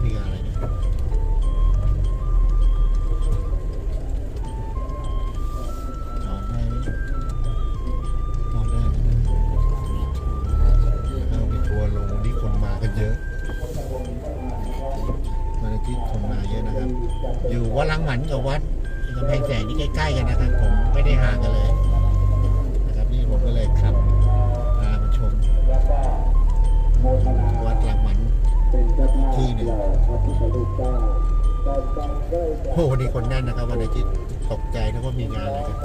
เฮ้ยวั โอ้วันนี้คนแน่นนะครับวันอาทิตย์ตกใจแล้ว่ามีงานอะไรกัน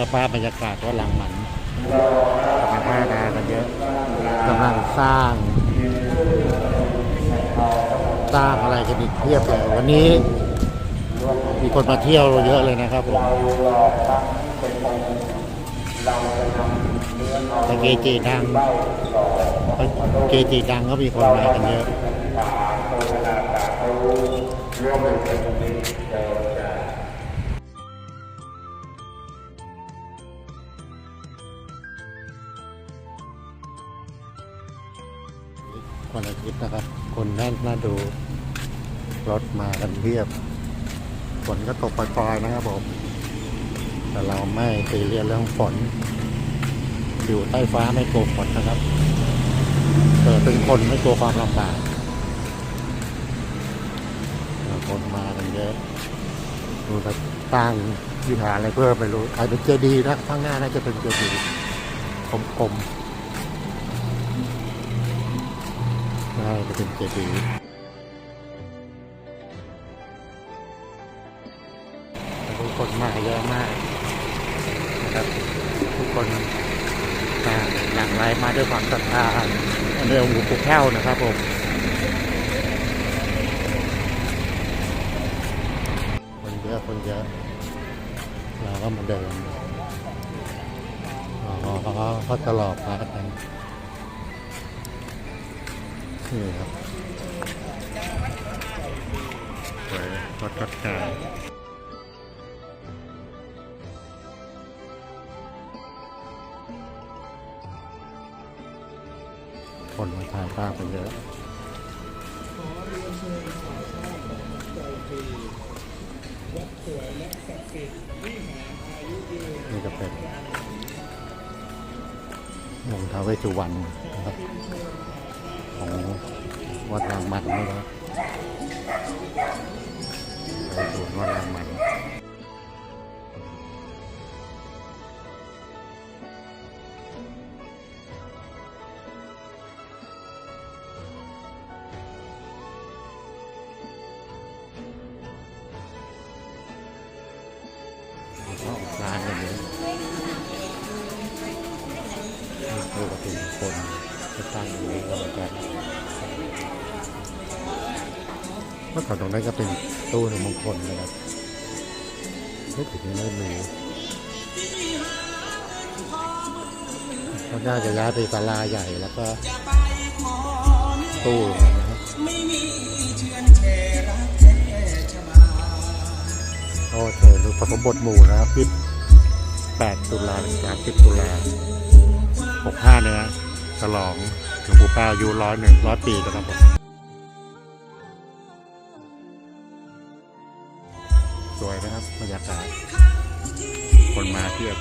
สภาพบรรยากาศว่าหลังหมันกำลังท่าดากันเยอะกำลังสร้าง สร้างอะไรกันอีกเพียบเลยวันนี้ มีคนมาเที่ยวเยอะเลยนะครับผมแต่เกจิดังเกจิดังก็มีคนมากันเยอะ นะครับ คนแน่นน่าดู รถมากันเพียบ ฝนก็ตกปล่อยๆนะครับผม แต่เราไม่ตีเรียนเรื่องฝน อยู่ใต้ฟ้าไม่กลัวฝนนะครับเกิดเป็นคนไม่กลัวความลำบากคนมากันเยอะดูแบบตั้งวิหารอะไรเพื่อไม่รู้อาจเป็นเจดีย์นะข้างหน้าน่าจะเป็นเจดีย์กลมๆ ใช่จะเป็นเจดีย์ทุกคนมาเยอะมากนะครับทุกคนต่าหลั่งไหลมาด้วยความศรัทธาในองหลวงปู่แก้วนะครับผมคนเยอะคนเยอะเราก็มาเดินอ๋อเขาจะหลอกพระกัน นี่ครับสวยวัดวัดกลางคนมาถ่ายภาพกันเยอะนี่ก็เป็นองค์ท้าวเวสสุวรรณนะครับ ของวัดรางมันนะครับไปดูวัดรางมันเข้าร้านกันเลือประตูคน จะตั้งอยู่นี้ก็เหมือนกันเมื่อก่อนตรงนั้นก็เป็นตู้หนึ่งมงคลนะครับไม่ถึงไม่มีเขาน่าจะย้ายไปศาลาใหญ่แล้วก็ตู้นะครับโอ้เธอดูปฐมบทหมู่นะครับที่8ตุลาถึง30ตุลา65เนี่ยนะ ฉลองหลวงปู่เป้าอายุร้อยหนึ่งร้อยปีนะครับผมสวยนะครับบรรยากาศคนมาเที่ยว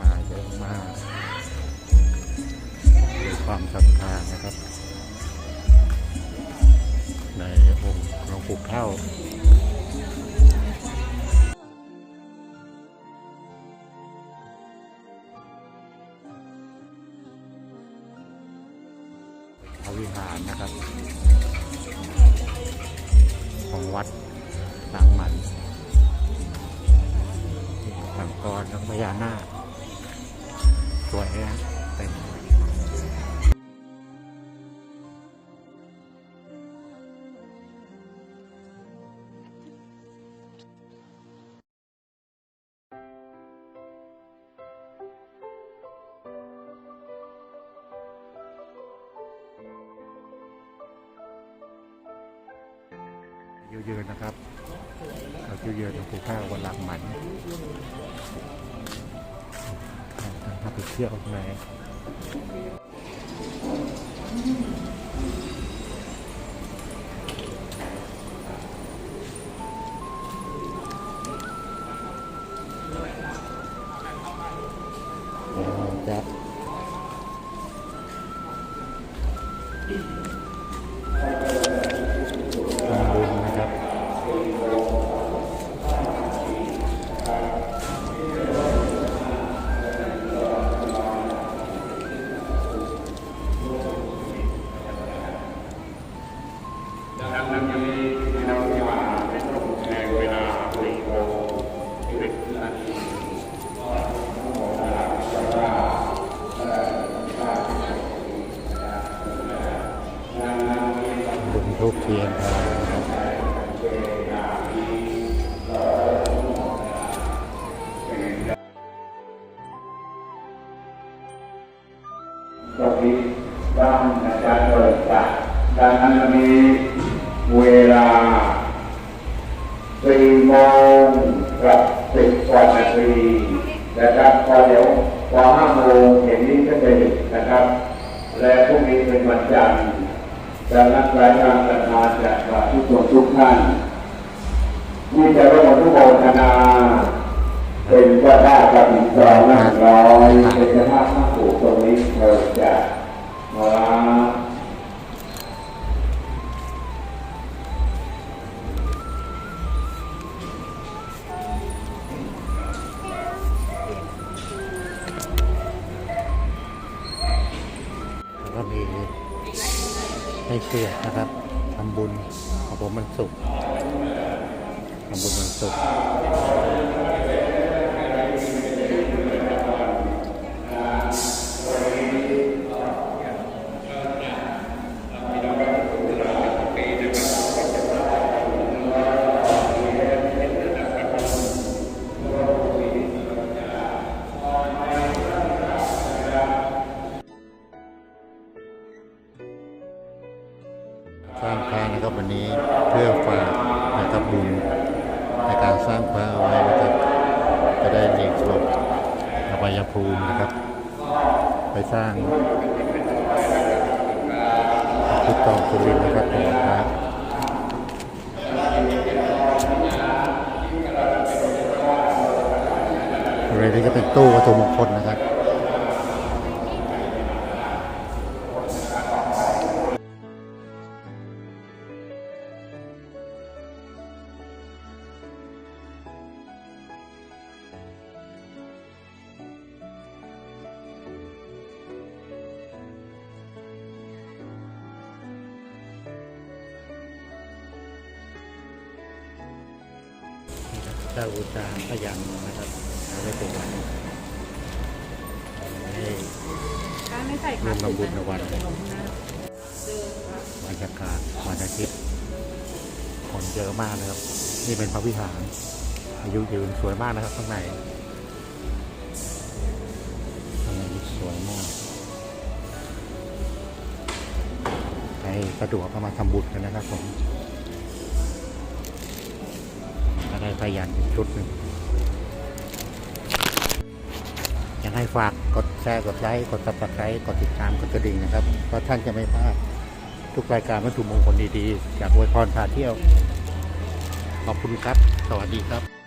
มาเยอะมากด้วยความศรัทธานะครับ ในองค์หลวงปู่เท่าพระวิหารนะครับ ของวัดหลังหมันนี่สังกรแล้วพญานาคสวยนะ เป็นอายุยืนนะครับเอายุยืนหลวงปู่ข้าววันหลังหมันถ้าไปเที่ยวข้างในจะ ทุกเทียนทางนะครับตรงนี้บ้านอาจารย์เปิดจากดังนั้นมีเวลาสี่โมงกับสิบกว่านาทีนะครับพอเดี๋ยวพอห้าโมงเห็นนี้ก็จะหยุดนะครับ และพรุ่งนี้เป็นวันจันทร์ ดังนั้นรายการประธานจากทุกคนทุกท่านที่จะร่วมทุกโมทนา เป็นเจ้าภาพกับอีกสองห้าร้อยเป็นเจ้าภาพข้าผูกตรงนี้เธอจะมาก็มี ให้เชื่อนะครับทำบุญของผมมันสุขทำบุญมันสุข สร้างพระเอาไว้นะครับ จะได้เรียกฉลบอบายภูมินะครับ ไปสร้างพุทธจองสุรินทร์นะครับของพระบริเวณนี้ก็เป็นตู้วัตถุมงคลนะครับ เจ้าอุตสาหพยัญนะครับเอาไว้เป็นวันให้ร่วมทำบุญในวันเดี๋ยวลงนะวันอาทิตย์คนเยอะมากนะครับ นี่เป็นพระวิหาร อายุยืนสวยมากนะครับข้างในข้างในสวยมากใครสะดวกก็มาทำบุญกันนะครับผม พยันอีชุดหนึ่งยังให้ฝากกดแชร์กดไลค์กดซับสไครต์กดติดตามกดกระดิ่งนะครับเพราะท่านจะไม่พลาดทุกรายการวัตถุมงคลดีๆ จากอวยพรพาเที่ยว ขอบคุณครับ สวัสดีครับ